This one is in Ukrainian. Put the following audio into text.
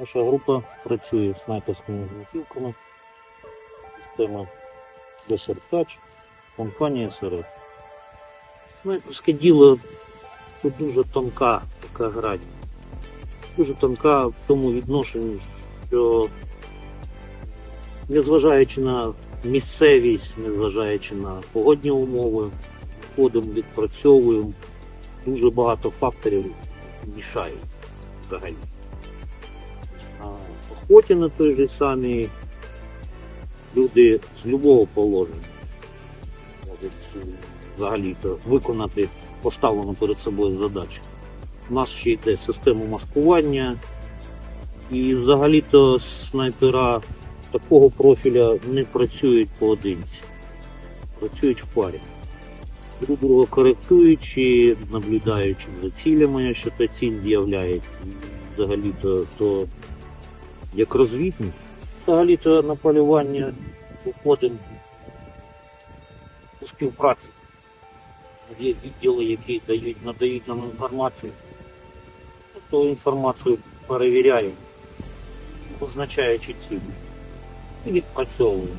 Наша група працює снайперськими гвинтівками, система Десертач, компанія СРФ. Снайперське діло тут дуже тонка така грань. Дуже тонка в тому відношенні, що незважаючи на місцевість, незважаючи на погодні умови, ходимо, відпрацьовуємо, дуже багато факторів мішають взагалі. Охоті на той же самій люди з любого положення можуть е, взагалі-то виконати поставлену перед собою задачу. У нас ще йде система маскування, і взагалі-то снайпера такого профіля не працюють поодинці, працюють в парі. Друг друга коректуючи, наблюдаючи за цілями, що та ціль з'являється. Взагалі-то то як розвідник. Взагалі-то на полювання виходимо у співпраці. Є відділи, які дають, надають нам інформацію. Ту інформацію перевіряємо, визначаючи цілі. І відпрацьовуємо.